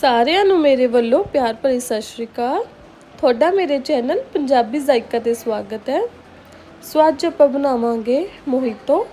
ਸਾਰਿਆਂ ਨੂੰ ਮੇਰੇ ਵੱਲੋਂ ਪਿਆਰ ਭਰੀ ਸਤਿ ਸ਼੍ਰੀ ਅਕਾਲ। ਤੁਹਾਡਾ ਮੇਰੇ ਚੈਨਲ ਪੰਜਾਬੀ ਜ਼ਾਇਕਾ ਤੇ ਸਵਾਗਤ ਹੈ। ਸੋ ਅੱਜ ਆਪਾਂ ਬਣਾਵਾਂਗੇ ਮੋਹਿਤੋ।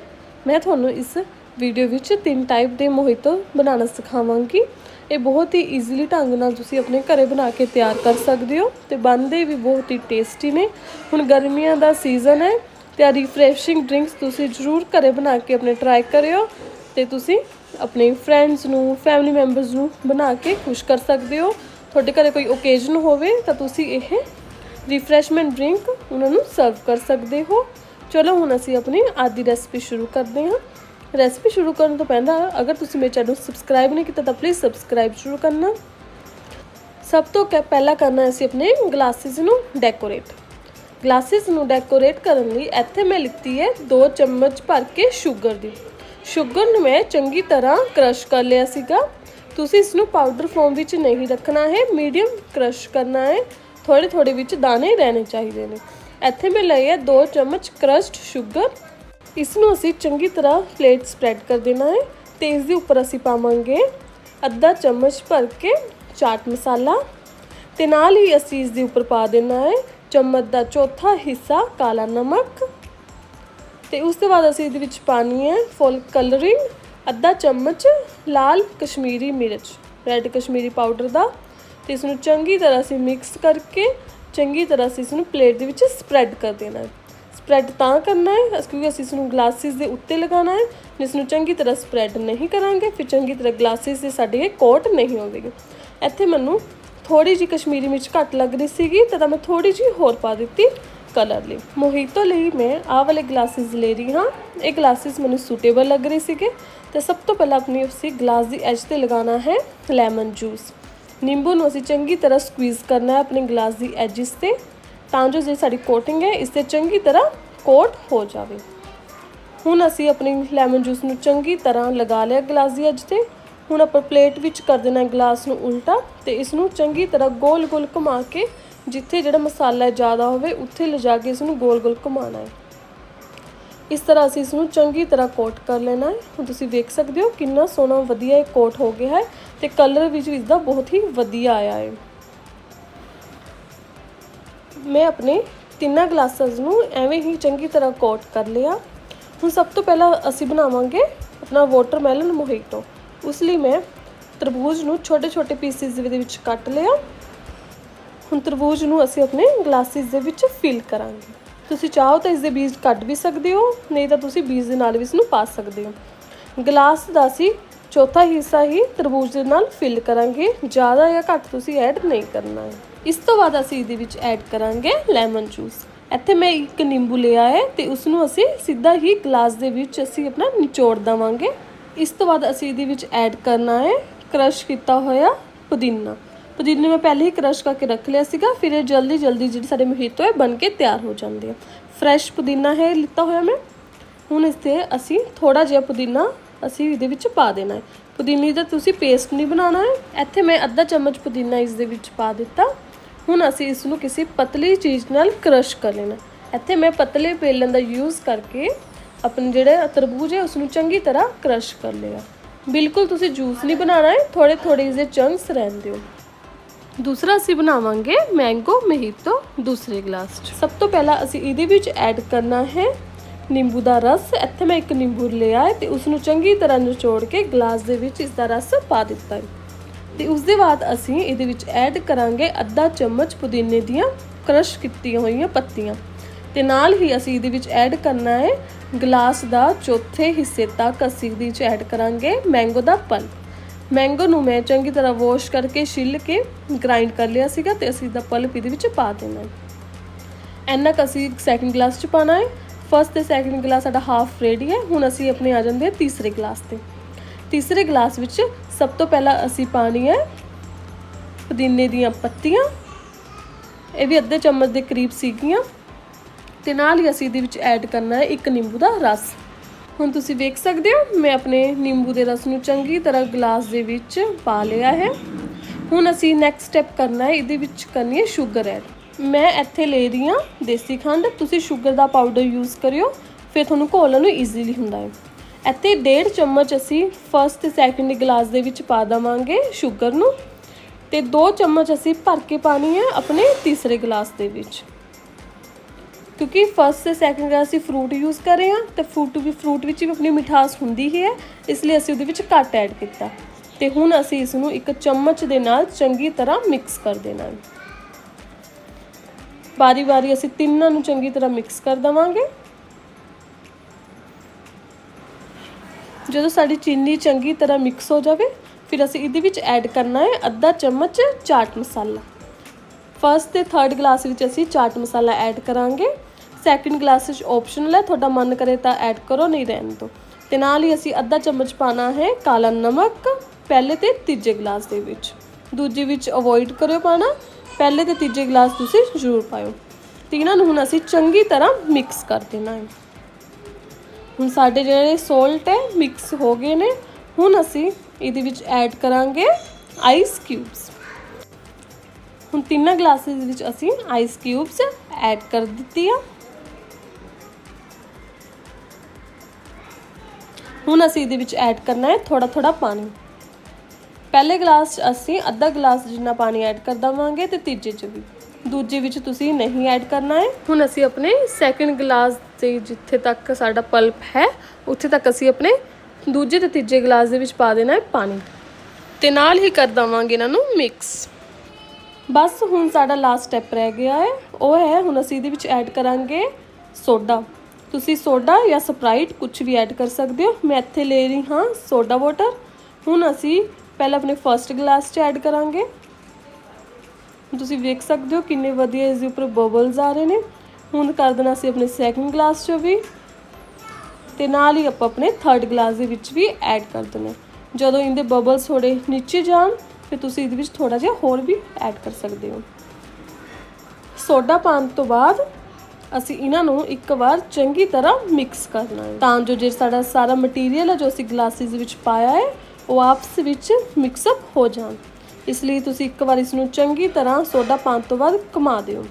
ਮੈਂ ਤੁਹਾਨੂੰ ਇਸ ਵੀਡੀਓ ਵਿੱਚ ਤਿੰਨ ਟਾਈਪ ਦੇ ਮੋਹਿਤੋ ਬਣਾਉਣਾ ਸਿਖਾਵਾਂਗੀ। ਇਹ ਬਹੁਤ ਹੀ ਈਜ਼ੀਲੀ ਢੰਗ ਨਾਲ ਤੁਸੀਂ ਆਪਣੇ ਘਰੇ ਬਣਾ ਕੇ ਤਿਆਰ ਕਰ ਸਕਦੇ ਹੋ ਤੇ ਬਣਦੇ ਵੀ ਬਹੁਤ ਹੀ ਟੇਸਟੀ ਨੇ। ਹੁਣ ਗਰਮੀਆਂ ਦਾ ਸੀਜ਼ਨ ਹੈ ਤੇ ਆ ਰਿਫਰੈਸ਼ਿੰਗ ਡਰਿੰਕਸ ਤੁਸੀਂ ਜ਼ਰੂਰ ਘਰੇ ਬਣਾ ਕੇ ਆਪਣੇ ਟਰਾਈ ਕਰਿਓ ਤੇ ਤੁਸੀਂ ਆਪਣੇ ਫਰੈਂਡਸ ਨੂੰ ਫੈਮਿਲੀ ਮੈਂਬਰਸ ਨੂੰ ਬਣਾ ਕੇ ਖੁਸ਼ ਕਰ ਸਕਦੇ ਹੋ। ਤੁਹਾਡੇ ਘਰੇ ਕੋਈ ਓਕੇਜ਼ਨ ਹੋਵੇ ਤਾਂ ਤੁਸੀਂ ਇਹ ਰਿਫਰੈਸ਼ਮੈਂਟ ਡਰਿੰਕ ਉਹਨਾਂ ਨੂੰ ਸਰਵ ਕਰ ਸਕਦੇ ਹੋ। ਚਲੋ ਹੁਣ ਅਸੀਂ ਆਪਣੀ ਅੱਜ ਦੀ ਰੈਸਪੀ ਸ਼ੁਰੂ ਕਰਦੇ ਹਾਂ। ਰੈਸਪੀ ਸ਼ੁਰੂ ਕਰਨ ਤੋਂ ਪਹਿਲਾਂ ਅਗਰ ਤੁਸੀਂ ਮੇਰੇ ਚੈਨਲ ਨੂੰ ਸਬਸਕ੍ਰਾਈਬ ਨਹੀਂ ਕੀਤਾ ਤਾਂ ਪਲੀਜ਼ ਸਬਸਕ੍ਰਾਈਬ ਜ਼ਰੂਰ ਕਰਨਾ। ਸਭ ਤੋਂ ਕ- ਪਹਿਲਾਂ ਕਰਨਾ ਅਸੀਂ ਆਪਣੇ ਗਲਾਸਿਸ ਨੂੰ ਡੈਕੋਰੇਟ ਗਲਾਸਿਸ ਨੂੰ ਡੈਕੋਰੇਟ ਕਰਨ ਲਈ ਇੱਥੇ ਮੈਂ ਲਿੱਤੀ ਹੈ 2 ਚਮਚ ਭਰ ਕੇ ਸ਼ੂਗਰ ਦੀ। ਸ਼ੂਗਰ ਨੂੰ ਮੈਂ ਚੰਗੀ ਤਰ੍ਹਾਂ ਕ੍ਰਸ਼ ਕਰ ਲਿਆ ਸੀਗਾ। ਤੁਸੀਂ ਇਸ ਨੂੰ ਪਾਊਡਰ ਫਾਰਮ ਵਿੱਚ ਨਹੀਂ ਰੱਖਣਾ ਹੈ ਮੀਡੀਅਮ ਕ੍ਰਸ਼ ਕਰਨਾ ਹੈ। ਥੋੜੇ ਥੋੜੇ ਵਿੱਚ ਦਾਣੇ ਰਹਿਣੇ ਚਾਹੀਦੇ ਨੇ। ਇੱਥੇ ਮੈਂ ਲਈ ਹੈ 2 ਚਮਚ ਕ੍ਰਸ਼ਡ ਸ਼ੂਗਰ ਇਸ ਨੂੰ ਅਸੀਂ ਚੰਗੀ ਤਰ੍ਹਾਂ ਪਲੇਟ ਸਪਰੈਡ ਕਰ ਦੇਣਾ ਹੈ। ਤੇ ਇਸ ਦੇ ਉੱਪਰ ਅਸੀਂ ਪਾਵਾਂਗੇ ਅੱਧਾ ਚਮਚ ਭਰ ਕੇ ਚਾਟ ਮਸਾਲਾ। ਤੇ ਨਾਲ ਹੀ ਅਸੀਂ ਇਸ ਦੇ ਉੱਪਰ ਪਾ ਦੇਣਾ ਹੈ ਚਮਚ ਦਾ ਚੌਥਾ ਹਿੱਸਾ ਕਾਲਾ ਨਮਕ। ਤੇ ਉਸ ਤੋਂ ਬਾਅਦ ਅਸੀਂ ਇਹਦੇ ਵਿੱਚ ਪਾਣੀ ਹੈ ਫੁੱਲ ਕਲਰਿੰਗ ਅੱਧਾ ਚਮਚ ਲਾਲ ਕਸ਼ਮੀਰੀ ਮਿਰਚ ਰੈੱਡ ਕਸ਼ਮੀਰੀ ਪਾਊਡਰ ਦਾ ਤੇ ਇਸ ਨੂੰ ਚੰਗੀ ਤਰ੍ਹਾਂ ਅਸੀਂ ਮਿਕਸ ਕਰਕੇ, ਚੰਗੀ ਤਰ੍ਹਾਂ ਅਸੀਂ ਇਸ ਨੂੰ ਪਲੇਟ ਦੇ ਵਿੱਚ ਸਪਰੈਡ ਕਰ ਦੇਣਾ ਹੈ। ਸਪਰੈਡ ਤਾਂ ਕਰਨਾ ਹੈ ਕਿਉਂਕਿ ਅਸੀਂ ਇਸ ਨੂੰ ਗਲਾਸਿਸ ਦੇ ਉੱਤੇ ਲਗਾਉਣਾ ਹੈ ਜਿਸ ਨੂੰ ਚੰਗੀ ਤਰ੍ਹਾਂ ਸਪਰੈਡ ਨਹੀਂ ਕਰਾਂਗੇ, ਫਿਰ ਚੰਗੀ ਤਰ੍ਹਾਂ ਗਲਾਸਿਸ ਦੇ ਸਾਡੇ ਕੋਟ ਨਹੀਂ ਹੋਵੇਗੀ। ਇੱਥੇ ਮੈਨੂੰ ਥੋੜੀ ਜਿਹੀ ਕਸ਼ਮੀਰੀ ਮਿਰਚ ਘੱਟ ਲੱਗ ਰਹੀ ਸੀਗੀ, ਤਾਂ ਤਾਂ ਮੈਂ ਥੋੜੀ ਜਿਹੀ ਹੋਰ ਪਾ ਦਿੱਤੀ। ਕਲਰ ਲਈ। ਮੋਹਿਤੋ ਲਈ ਮੈਂ ਆਹ ਵਾਲੇ ਗਲਾਸਿਸ ਲੈ ਰਹੀ ਹਾਂ। ਇਹ ਗਲਾਸਿਸ ਮੈਨੂੰ ਸੂਟੇਬਲ ਲੱਗ ਰਹੇ ਸੀਗੇ। ਤੇ ਸਭ ਤੋਂ ਪਹਿਲਾਂ ਆਪਣੀ ਉਸੇ ਗਲਾਸ ਦੀ ਐਜ ਤੇ ਲਗਾਉਣਾ ਹੈ ਲੈਮਨ ਜੂਸ ਨਿੰਬੂ ਨੂੰ ਅਸੀਂ ਚੰਗੀ ਤਰ੍ਹਾਂ ਸਕਵੀਜ਼ ਕਰਨਾ ਹੈ ਆਪਣੀ ਗਲਾਸ ਦੀ ਐਜਿਸ ਤੇ। ਤਾਂ ਜੋ ਜਿਹੜੀ ਸਾਡੀ ਕੋਟਿੰਗ ਹੈ, ਇਸ ਤੇ ਚੰਗੀ ਤਰ੍ਹਾਂ ਕੋਟ ਹੋ ਜਾਵੇ। ਹੁਣ ਅਸੀਂ ਆਪਣੀ ਲੈਮਨ ਜੂਸ ਨੂੰ ਚੰਗੀ ਤਰ੍ਹਾਂ ਲਗਾ ਲਿਆ ਗਲਾਸ ਦੀ ਐਜ ਤੇ। ਹੁਣ ਆਪਾਂ ਪਲੇਟ ਵਿੱਚ ਕਰ ਦੇਣਾ ਹੈ ਗਲਾਸ ਨੂੰ ਉਲਟਾ। ਤੇ ਇਸ ਨੂੰ ਚੰਗੀ ਤਰ੍ਹਾਂ ਗੋਲ-ਗੋਲ ਘੁਮਾ ਕੇ ਜਿੱਥੇ ਜਿਹੜਾ ਮਸਾਲਾ ਜ਼ਿਆਦਾ ਹੋਵੇ, ਉੱਥੇ ਲਿਜਾ ਕੇ ਇਸ ਨੂੰ ਗੋਲ-ਗੋਲ ਘੁਮਾਉਣਾ ਹੈ। ਇਸ ਤਰ੍ਹਾਂ ਅਸੀਂ ਇਸ ਨੂੰ ਚੰਗੀ ਤਰ੍ਹਾਂ ਕੋਟ ਕਰ ਲੈਣਾ ਹੈ। ਹੁਣ ਤੁਸੀਂ ਵੇਖ ਸਕਦੇ ਹੋ ਕਿੰਨਾ ਸੋਹਣਾ ਵਧੀਆ ਇਹ ਕੋਟ ਹੋ ਗਿਆ ਹੈ ਤੇ ਕਲਰ ਵਿੱਚ ਵੀ ਇਸਦਾ ਬਹੁਤ ਹੀ ਵਧੀਆ ਆਇਆ ਹੈ। ਮੈਂ ਆਪਣੇ ਤਿੰਨਾਂ ਗਲਾਸਾਂ ਨੂੰ ਐਵੇਂ ਹੀ ਚੰਗੀ ਤਰ੍ਹਾਂ ਕੋਟ ਕਰ ਲਿਆ। ਹੁਣ ਸਭ ਤੋਂ ਪਹਿਲਾਂ ਅਸੀਂ ਬਣਾਵਾਂਗੇ ਆਪਣਾ ਵਾਟਰਮੈਲਨ ਮੋਹੀਟੋ ਉਸ ਲਈ ਮੈਂ ਤਰਬੂਜ ਨੂੰ ਛੋਟੇ-ਛੋਟੇ ਪੀਸਿਸ ਦੇ ਵਿੱਚ ਕੱਟ ਲਿਆ। ਹੁਣ ਤਰਬੂਜ ਨੂੰ ਅਸੀਂ ਆਪਣੇ ਗਲਾਸਿਸ ਦੇ ਵਿੱਚ ਫਿਲ ਕਰਾਂਗੇ। ਤੁਸੀਂ ਚਾਹੋ ਤਾਂ ਇਸ ਦੇ ਬੀਜ ਕੱਢ ਵੀ ਸਕਦੇ ਹੋ, ਨਹੀਂ ਤਾਂ ਤੁਸੀਂ ਬੀਜ ਦੇ ਨਾਲ ਵੀ ਇਸ ਨੂੰ ਪਾ ਸਕਦੇ ਹੋ। ਗਲਾਸ ਦਾ ਅਸੀਂ ਚੌਥਾ ਹਿੱਸਾ ਹੀ ਤਰਬੂਜ ਦੇ ਨਾਲ ਫਿਲ ਕਰਾਂਗੇ, ਜ਼ਿਆਦਾ ਜਾਂ ਘੱਟ ਤੁਸੀਂ ਐਡ ਨਹੀਂ ਕਰਨਾ ਹੈ। ਇਸ ਤੋਂ ਬਾਅਦ ਅਸੀਂ ਇਹਦੇ ਵਿੱਚ ਐਡ ਕਰਾਂਗੇ ਲੈਮਨ ਜੂਸ ਇੱਥੇ ਮੈਂ ਇੱਕ ਨਿੰਬੂ ਲਿਆ ਹੈ ਤੇ ਉਸ ਨੂੰ ਅਸੀਂ ਸਿੱਧਾ ਹੀ ਗਲਾਸ ਦੇ ਵਿੱਚ ਅਸੀਂ ਆਪਣਾ ਨਿਚੋੜ ਦਵਾਂਗੇ। ਇਸ ਤੋਂ ਬਾਅਦ ਅਸੀਂ ਇਹਦੇ ਵਿੱਚ ਐਡ ਕਰਨਾ ਹੈ ਕ੍ਰਸ਼ ਕੀਤਾ ਹੋਇਆ ਪੁਦੀਨਾ। ਪੁਦੀਨੇ ਮੈਂ ਪਹਿਲੇ ਹੀ ਕ੍ਰਸ਼ ਕਰਕੇ ਰੱਖ ਲਿਆ ਸੀਗਾ, ਫਿਰ ਇਹ ਜਲਦੀ ਜਲਦੀ ਜਿਹੜੀ ਸਾਡੇ ਮੋਹਿਤੋ ਹੈ ਬਣ ਕੇ ਤਿਆਰ ਹੋ ਜਾਂਦੇ ਆ। ਫਰੈਸ਼ ਪੁਦੀਨਾ ਹੈ, ਲਿੱਤਾ ਹੋਇਆ ਮੈਂ। ਹੁਣ ਇਸ ਤੇ ਅਸੀਂ ਥੋੜਾ ਜਿਹਾ ਪੁਦੀਨਾ ਅਸੀਂ ਇਹਦੇ ਵਿੱਚ ਪਾ ਦੇਣਾ ਹੈ। ਪੁਦੀਨੇ ਦਾ ਤੁਸੀਂ ਪੇਸਟ ਨਹੀਂ ਬਣਾਉਣਾ ਹੈ। ਇੱਥੇ ਮੈਂ ਅੱਧਾ ਚਮਚ ਪੁਦੀਨਾ ਇਸ ਦੇ ਵਿੱਚ ਪਾ ਦਿੱਤਾ। ਹੁਣ ਅਸੀਂ ਇਸ ਨੂੰ ਕਿਸੇ ਪਤਲੀ ਚੀਜ਼ ਨਾਲ ਕ੍ਰਸ਼ ਕਰ ਲੈਣਾ ਇੱਥੇ ਮੈਂ ਪਤਲੇ ਬੇਲਣ ਦਾ ਯੂਜ਼ ਕਰਕੇ ਆਪਣੇ ਜਿਹੜੇ ਤਰਬੂਜ ਹੈ ਉਸ ਨੂੰ ਚੰਗੀ ਤਰ੍ਹਾਂ ਕ੍ਰਸ਼ ਕਰ ਲਿਆ। ਬਿਲਕੁਲ ਤੁਸੀਂ ਜੂਸ ਨਹੀਂ ਬਣਾਉਣਾ ਹੈ। ਥੋੜੇ ਥੋੜੇ ਇਸਦੇ ਚੰਕਸ ਰਹਿਣ ਦਿਓ। ਦੂਸਰਾ ਅਸੀਂ ਬਣਾਵਾਂਗੇ ਮੈਂਗੋ ਮਹੀਤੋ ਦੂਸਰੇ ਗਲਾਸ 'ਚ। ਸਭ ਤੋਂ ਪਹਿਲਾਂ ਅਸੀਂ ਇਹਦੇ ਵਿੱਚ ਐਡ ਕਰਨਾ ਹੈ ਨਿੰਬੂ ਦਾ ਰਸ। ਇੱਥੇ ਮੈਂ ਇੱਕ ਨਿੰਬੂ ਲਿਆ ਹੈ ਤੇ ਉਸ ਨੂੰ ਚੰਗੀ ਤਰ੍ਹਾਂ ਨਿਚੋੜ ਕੇ ਗਲਾਸ ਦੇ ਵਿੱਚ ਇਸ ਦਾ ਰਸ ਪਾ ਦਿੱਤਾ ਹੈ। ਤੇ ਉਸ ਦੇ ਬਾਅਦ ਅਸੀਂ ਇਹਦੇ ਵਿੱਚ ਐਡ ਕਰਾਂਗੇ ਅੱਧਾ ਚਮਚ ਪੁਦੀਨੇ ਦੀਆਂ ਕ੍ਰਸ਼ ਕੀਤੀਆਂ ਹੋਈਆਂ ਪੱਤੀਆਂ। ਤੇ ਨਾਲ ਹੀ ਅਸੀਂ ਇਹਦੇ ਵਿੱਚ ਐਡ ਕਰਨਾ ਹੈ ਗਲਾਸ ਦਾ ਚੌਥੇ ਹਿੱਸੇ ਤੱਕ ਅਸੀਂ ਇਹਦੇ ਵਿੱਚ ਐਡ ਕਰਾਂਗੇ ਮੈਂਗੋ ਦਾ ਪਲਪ ਮੈਂਗੋ ਨੂੰ ਮੈਂ ਚੰਗੀ ਤਰ੍ਹਾਂ ਵਾਸ਼ ਕਰਕੇ ਛਿੱਲ ਕੇ ਗ੍ਰਾਈਂਡ ਕਰ ਲਿਆ ਸੀਗਾ ਤੇ ਅਸੀਂ ਦਾ ਪਲਪ ਇਹਦੇ ਵਿੱਚ ਪਾ ਦੇਣਾ ਹੈ। ਇੰਨਾ ਕੁ ਅਸੀਂ ਸੈਕਿੰਡ ਗਲਾਸ ਚ ਪਾਣਾ ਹੈ। ਫਸਟ ਤੇ ਸੈਕਿੰਡ ਗਲਾਸ ਸਾਡਾ ਹਾਫ ਰੈਡੀ ਹੈ। ਹੁਣ ਅਸੀਂ ਆਪਣੇ ਆ ਜਾਂਦੇ ਹਾਂ ਤੀਸਰੇ ਗਲਾਸ ਤੇ। ਤੀਸਰੇ ਗਲਾਸ ਵਿੱਚ ਸਭ ਤੋਂ ਪਹਿਲਾਂ ਅਸੀਂ ਪਾਣੀ ਹੈ ਪੁਦੀਨੇ ਦੀਆਂ ਪੱਤੀਆਂ। ਇਹ ਵੀ ਅੱਧੇ ਚਮਚ ਦੇ ਕਰੀਬ ਸੀਗੀਆਂ। ਤੇ ਨਾਲ ਹੀ ਅਸੀਂ ਇਹਦੇ ਵਿੱਚ ਐਡ ਕਰਨਾ ਹੈ ਇੱਕ ਨਿੰਬੂ ਦਾ ਰਸ। ਹੁਣ ਤੁਸੀਂ ਵੇਖ ਸਕਦੇ ਹੋ, ਮੈਂ ਆਪਣੇ ਨਿੰਬੂ ਦੇ ਰਸ ਨੂੰ ਚੰਗੀ ਤਰ੍ਹਾਂ ਗਲਾਸ ਦੇ ਵਿੱਚ ਪਾ ਲਿਆ ਹੈ। ਹੁਣ ਅਸੀਂ ਨੈਕਸਟ ਸਟੈਪ ਕਰਨਾ ਹੈ, ਇਹਦੇ ਵਿੱਚ ਕਰਨੀ ਹੈ ਸ਼ੂਗਰ ਐਡ ਮੈਂ ਇੱਥੇ ਲੈ ਰਹੀ ਹਾਂ ਦੇਸੀ ਖੰਡ, ਤੁਸੀਂ ਸ਼ੂਗਰ ਦਾ ਪਾਊਡਰ ਯੂਜ਼ ਕਰਿਓ, ਫਿਰ ਤੁਹਾਨੂੰ ਘੋਲਣ ਨੂੰ ਈਜ਼ੀਲੀ ਹੁੰਦਾ ਹੈ। ਇੱਥੇ 1.5 ਚਮਚ ਅਸੀਂ ਫਸਟ ਤੇ ਸੈਕਿੰਡ ਗਲਾਸ ਦੇ ਵਿੱਚ ਪਾ ਦਵਾਂਗੇ ਸ਼ੂਗਰ ਨੂੰ, ਤੇ 2 ਚਮਚ ਅਸੀਂ ਭਰ ਕੇ ਪਾਣੀ ਹੈ ਆਪਣੇ ਤੀਸਰੇ ਗਲਾਸ ਦੇ ਵਿੱਚ। ਕਿਉਂਕਿ ਫਸਟ ਤੇ ਸੈਕੰਡ ਗਲਾਸ ਅਸੀਂ ਫਰੂਟ ਯੂਜ਼ ਕਰ ਰਹੇ ਹਾਂ ਤੇ ਫਰੂਟ ਵੀ ਫਰੂਟ ਵਿੱਚ ਵੀ ਆਪਣੀ ਮਿਠਾਸ ਹੁੰਦੀ ਹੀ ਹੈ, ਇਸ ਲਈ ਅਸੀਂ ਉਹਦੇ ਵਿੱਚ ਘੱਟ ਐਡ ਕੀਤਾ। ਤੇ ਹੁਣ ਅਸੀਂ ਇਸ ਨੂੰ ਇੱਕ ਚਮਚ ਦੇ ਨਾਲ ਚੰਗੀ ਤਰ੍ਹਾਂ ਮਿਕਸ ਕਰ ਦੇਣਾ ਹੈ। ਵਾਰੀ-ਵਾਰੀ ਅਸੀਂ ਤਿੰਨਾਂ ਨੂੰ ਚੰਗੀ ਤਰ੍ਹਾਂ ਮਿਕਸ ਕਰ ਦਵਾਂਗੇ। ਜਦੋਂ ਸਾਡੀ ਚੀਨੀ ਚੰਗੀ ਤਰ੍ਹਾਂ ਮਿਕਸ ਹੋ ਜਾਵੇ, ਫਿਰ ਅਸੀਂ ਇਹਦੇ ਵਿੱਚ ਐਡ ਕਰਨਾ ਹੈ ਅੱਧਾ ਚਮਚ ਚਾਟ ਮਸਾਲਾ। ਫਸਟ ਤੇ ਥਰਡ ਗਲਾਸ ਵਿੱਚ ਅਸੀਂ ਚਾਟ ਮਸਾਲਾ ਐਡ ਕਰਾਂਗੇ। ਸੈਕੰਡ ਗਲਾਸ ਵਿੱਚ ਆਪਸ਼ਨਲ ਹੈ, ਤੁਹਾਡਾ ਮਨ ਕਰੇ ਤਾਂ ਐਡ ਕਰੋ, ਨਹੀਂ ਰਹਿਣ ਦਿਓ। ਤੇ ਨਾਲ ਹੀ ਅਸੀਂ ਅੱਧਾ ਚਮਚ ਪਾਣਾ ਹੈ ਕਾਲਾ ਨਮਕ, ਪਹਿਲੇ ਤੇ ਤੀਜੇ ਗਲਾਸ ਦੇ ਵਿੱਚ। ਦੂਜੇ ਵਿੱਚ ਅਵੋਇਡ ਕਰਿਓ ਪਾਣਾ, ਪਹਿਲੇ ਤੇ ਤੀਜੇ ਗਲਾਸ ਤੁਸੀਂ ਜ਼ਰੂਰ ਪਾਇਓ। ਤਿੰਨਾਂ ਨੂੰ ਹੁਣ ਅਸੀਂ ਚੰਗੀ ਤਰ੍ਹਾਂ ਮਿਕਸ ਕਰ ਦੇਣਾ ਹੈ। ਹੁਣ ਸਾਡੇ ਜਿਹੜੇ ਸੋਲਟ ਹੈ ਮਿਕਸ ਹੋ ਗਏ ਨੇ। ਹੁਣ ਅਸੀਂ ਇਹਦੇ ਵਿੱਚ ਐਡ ਕਰਾਂਗੇ ਆਈਸ ਕਿਊਬਸ ਹੁਣ ਤਿੰਨਾਂ ਗਲਾਸਿਸ ਵਿੱਚ ਅਸੀਂ ਆਈਸ ਕਿਊਬਸ ਐਡ ਕਰ ਦਿੱਤੀ ਆ ਹੁਣ ਅਸੀਂ ਇਹਦੇ ਵਿੱਚ ਐਡ ਕਰਨਾ ਹੈ ਥੋੜਾ ਥੋੜਾ ਪਾਣੀ। ਪਹਿਲੇ ਗਲਾਸ 'ਚ ਅਸੀਂ ਅੱਧਾ ਗਲਾਸ ਜਿੰਨਾ ਪਾਣੀ ਐਡ ਕਰ ਦਵਾਂਗੇ ਤੇ ਤੀਜੇ 'ਚ ਵੀ। ਦੂਜੇ ਵਿੱਚ ਤੁਸੀਂ ਨਹੀਂ ਐਡ ਕਰਨਾ ਹੈ। ਹੁਣ ਅਸੀਂ ਆਪਣੇ ਸੈਕੰਡ ਗਲਾਸ 'ਤੇ ਜਿੱਥੇ ਤੱਕ ਸਾਡਾ ਪਲਪ ਹੈ, ਉੱਥੇ ਤੱਕ ਅਸੀਂ ਆਪਣੇ ਦੂਜੇ ਤੇ ਤੀਜੇ ਗਲਾਸ ਦੇ ਵਿੱਚ ਪਾ ਦੇਣਾ ਹੈ ਪਾਣੀ। ਤੇ ਨਾਲ ਹੀ ਕਰ ਦਵਾਂਗੇ ਇਹਨਾਂ ਨੂੰ ਮਿਕਸ ਬਸ ਹੁਣ ਸਾਡਾ ਲਾਸਟ ਸਟੈਪ ਰਹਿ ਗਿਆ ਹੈ। ਉਹ ਹੈ, ਹੁਣ ਅਸੀਂ ਇਹਦੇ ਵਿੱਚ ਐਡ ਕਰਾਂਗੇ ਸੋਡਾ। ਤੁਸੀਂ ਸੋਡਾ ਜਾਂ ਸਪਰਾਈਟ ਕੁਝ ਵੀ ਐਡ ਕਰ ਸਕਦੇ ਹੋ। ਮੈਂ ਇੱਥੇ ਲੈ ਰਹੀ ਹਾਂ ਸੋਡਾ ਵਾਟਰ ਹੁਣ ਅਸੀਂ ਪਹਿਲਾਂ ਆਪਣੇ ਫਰਸਟ ਗਲਾਸ 'ਚ ਐਡ ਕਰਾਂਗੇ। ਤੁਸੀਂ ਵੇਖ ਸਕਦੇ ਹੋ ਕਿੰਨੇ ਵਧੀਆ ਇਸ ਦੇ ਉੱਪਰ ਬਬਲਸ ਆ ਰਹੇ ਨੇ। ਹੁਣ ਕਰ ਦੇਣਾ ਅਸੀਂ ਆਪਣੇ ਸੈਕਿੰਡ ਗਲਾਸ 'ਚ ਵੀ। ਤੇ ਨਾਲ ਹੀ ਆਪਾਂ ਆਪਣੇ ਥਰਡ ਗਲਾਸ ਦੇ ਵਿੱਚ ਵੀ ਐਡ ਕਰ ਦੇਣਾ। ਜਦੋਂ ਇਹਦੇ ਬਬਲਸ ਥੋੜੇ ਨੀਚੇ ਜਾਣ ਫਿਰ ਤੁਸੀਂ ਇਹਦੇ ਵਿੱਚ ਥੋੜਾ ਜਿਹਾ ਹੋਰ ਵੀ ਐਡ ਕਰ ਸਕਦੇ ਹੋ। ਸੋਡਾ ਪਾਉਣ ਤੋਂ ਬਾਅਦ ਅਸੀਂ ਇਹਨਾਂ ਨੂੰ ਇੱਕ ਵਾਰ ਚੰਗੀ ਤਰ੍ਹਾਂ ਮਿਕਸ ਕਰਨਾ ਹੈ। ਤਾਂ ਜੋ ਜੇ ਸਾਡਾ ਸਾਰਾ ਮਟੀਰੀਅਲ ਹੈ ਜੋ ਅਸੀਂ ਗਲਾਸਿਸ ਵਿੱਚ ਪਾਇਆ ਹੈ, ਉਹ ਆਪਸ ਵਿੱਚ ਮਿਕਸ ਅਪ ਹੋ ਜਾਣ। ਇਸ ਲਈ ਤੁਸੀਂ ਇੱਕ ਵਾਰ ਇਸ ਨੂੰ ਚੰਗੀ ਤਰ੍ਹਾਂ ਸੋਡਾ ਪਾਉਣ ਤੋਂ ਬਾਅਦ ਘੁਮਾ ਦਿਓ।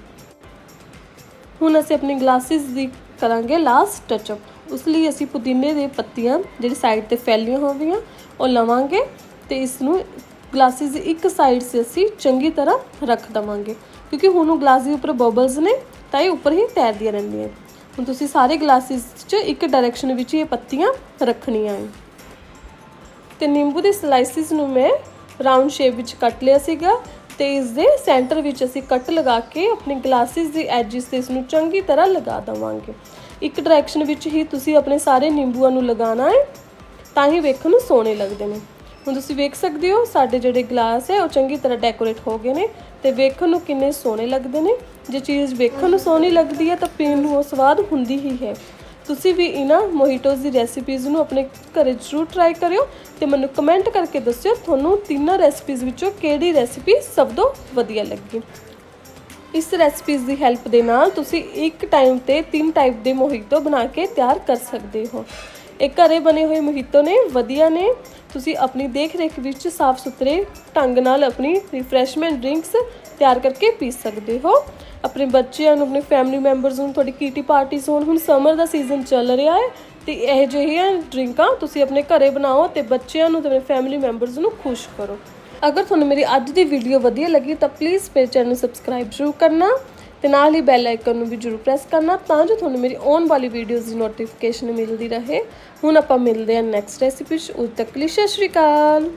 ਹੁਣ ਅਸੀਂ ਆਪਣੀ ਗਲਾਸਿਸ ਦੀ ਕਰਾਂਗੇ ਲਾਸਟ ਟੱਚ ਅਪ ਉਸ ਲਈ ਅਸੀਂ ਪੁਦੀਨੇ ਦੇ ਪੱਤੀਆਂ ਜਿਹੜੀ ਸਾਈਡ ਤੇ ਫੈਲੀਆਂ ਹੋਵੀਆਂ ਉਹ ਲਵਾਂਗੇ ਤੇ ਇਸ ਨੂੰ ਗਲਾਸਿਸ ਦੀ ਇੱਕ ਸਾਈਡ ਸੇ ਅਸੀਂ ਚੰਗੀ ਤਰ੍ਹਾਂ ਰੱਖ ਦਵਾਂਗੇ। ਕਿਉਂਕਿ ਹੁਣ ਉਹ ਗਲਾਸ ਦੇ ਉੱਪਰ ਬਬਲਸ ਨੇ, ਤਾਂ ਇਹ ਉੱਪਰ ਹੀ ਤੈਰਦੀਆਂ ਰਹਿੰਦੀਆਂ। ਹੁਣ ਤੁਸੀਂ ਸਾਰੇ ਗਲਾਸਿਸ 'ਚ ਇੱਕ ਡਾਇਰੈਕਸ਼ਨ ਵਿੱਚ ਹੀ ਇਹ ਪੱਤੀਆਂ ਰੱਖਣੀਆਂ ਹੈ ਤੇ ਨਿੰਬੂ ਦੇ ਸਲਾਈਸਿਸ ਨੂੰ ਮੈਂ ਰਾਉਂਡ ਸ਼ੇਪ ਵਿੱਚ ਕੱਟ ਲਿਆ ਸੀਗਾ ਤੇ ਇਸ ਦੇ ਸੈਂਟਰ ਵਿੱਚ ਅਸੀਂ ਕੱਟ ਲਗਾ ਕੇ ਆਪਣੇ ਗਲਾਸਿਸ ਦੀ ਐਜਿਸ ਤੇ ਇਸ ਨੂੰ ਚੰਗੀ ਤਰ੍ਹਾਂ ਲਗਾ ਦਵਾਂਗੇ। ਇੱਕ ਡਾਇਰੈਕਸ਼ਨ ਵਿੱਚ ਹੀ ਤੁਸੀਂ ਆਪਣੇ ਸਾਰੇ ਨਿੰਬੂਆਂ ਨੂੰ ਲਗਾਉਣਾ ਹੈ, ਤਾਂ ਹੀ ਵੇਖਣ ਨੂੰ ਸੋਹਣੇ ਲੱਗਦੇ ਨੇ। ਹੁਣ ਤੁਸੀਂ ਵੇਖ ਸਕਦੇ ਹੋ, ਸਾਡੇ ਜਿਹੜੇ ਗਲਾਸ ਹੈ, ਉਹ ਚੰਗੀ ਤਰ੍ਹਾਂ ਡੈਕੋਰੇਟ ਹੋ ਗਏ ਨੇ ਤੇ ਵੇਖਣ ਨੂੰ ਕਿੰਨੇ ਸੋਹਣੇ ਲੱਗਦੇ ਨੇ। ਜੇ ਚੀਜ਼ ਵੇਖਣ ਨੂੰ ਸੋਹਣੀ ਲੱਗਦੀ ਹੈ ਤਾਂ ਪੀਣ ਨੂੰ ਉਹ ਸਵਾਦ ਹੁੰਦੀ ਹੀ ਹੈ। ਤੁਸੀਂ ਵੀ ਇਹਨਾਂ ਮੋਹਿਟੋਸ ਦੀ ਰੈਸਿਪੀਜ਼ ਨੂੰ ਆਪਣੇ ਘਰੇ ਜ਼ਰੂਰ ਟਰਾਈ ਕਰਿਓ ਤੇ ਮੈਨੂੰ ਕਮੈਂਟ ਕਰਕੇ ਦੱਸਿਓ ਤੁਹਾਨੂੰ ਤਿੰਨਾਂ ਰੈਸਿਪੀਜ਼ ਵਿੱਚੋਂ ਕਿਹੜੀ ਰੈਸਿਪੀ ਸਭ ਤੋਂ ਵਧੀਆ ਲੱਗੀ। ਇਸ ਰੈਸਿਪੀਜ਼ ਦੀ ਹੈਲਪ ਦੇ ਨਾਲ ਤੁਸੀਂ ਇੱਕ ਟਾਈਮ ਤੇ ਤਿੰਨ ਟਾਈਪ ਦੇ ਮੋਹਿਤੋ ਬਣਾ ਕੇ ਤਿਆਰ ਕਰ ਸਕਦੇ ਹੋ। ਇਹ ਘਰੇ ਬਣੇ ਹੋਏ ਮੋਹਿਤੋ ਨੇ, ਵਧੀਆ ਨੇ। ਤੁਸੀਂ ਆਪਣੀ ਦੇਖ ਰੇਖ ਵਿੱਚ ਸਾਫ਼ ਸੁਥਰੇ ਢੰਗ ਨਾਲ ਆਪਣੀ ਰਿਫਰੈਸ਼ਮੈਂਟ ਡਰਿੰਕਸ ਤਿਆਰ ਕਰਕੇ ਪੀ ਸਕਦੇ ਹੋ। ਆਪਣੇ ਬੱਚਿਆਂ ਨੂੰ, ਆਪਣੇ ਫੈਮਿਲੀ ਮੈਂਬਰਸ ਨੂੰ, ਤੁਹਾਡੀ ਕੀਟੀ ਪਾਰਟੀਜ਼ ਹੋਣ, ਹੁਣ ਸਮਰ ਦਾ ਸੀਜ਼ਨ ਚੱਲ ਰਿਹਾ ਹੈ ਤੇ ਇਹ ਜਿਹੀਆਂ ਡਰਿੰਕਾਂ ਤੁਸੀਂ ਆਪਣੇ ਘਰੇ ਬਣਾਓ ਤੇ ਬੱਚਿਆਂ ਨੂੰ ਤੇ ਆਪਣੇ ਫੈਮਿਲੀ ਮੈਂਬਰਸ ਨੂੰ ਖੁਸ਼ ਕਰੋ। ਅਗਰ ਤੁਹਾਨੂੰ ਮੇਰੀ ਅੱਜ ਦੀ ਵੀਡੀਓ ਵਧੀਆ ਲੱਗੀ ਤਾਂ ਪਲੀਜ਼ ਮੇਰੇ ਚੈਨਲ ਨੂੰ ਸਬਸਕ੍ਰਾਈਬ ਜ਼ਰੂਰ ਕਰਨਾ। ਤੇ ਨਾਲ ਹੀ ਬੈਲ ਆਈਕਨ ਨੂੰ ਵੀ ਜ਼ਰੂਰ ਪ੍ਰੈਸ ਕਰਨਾ, ਤਾਂ ਜੋ ਤੁਹਾਨੂੰ ਮੇਰੀ ਆਉਣ ਵਾਲੀ ਵੀਡੀਓਜ਼ ਦੀ ਨੋਟੀਫਿਕੇਸ਼ਨ ਮਿਲਦੀ ਰਹੇ। ਹੁਣ ਆਪਾਂ ਮਿਲਦੇ ਹਾਂ ਨੈਕਸਟ ਰੈਸਿਪੀ 'ਚ। ਉਦ ਤੱਕ ਲਈ ਸਤਿ ਸ਼੍ਰੀ ਅਕਾਲ।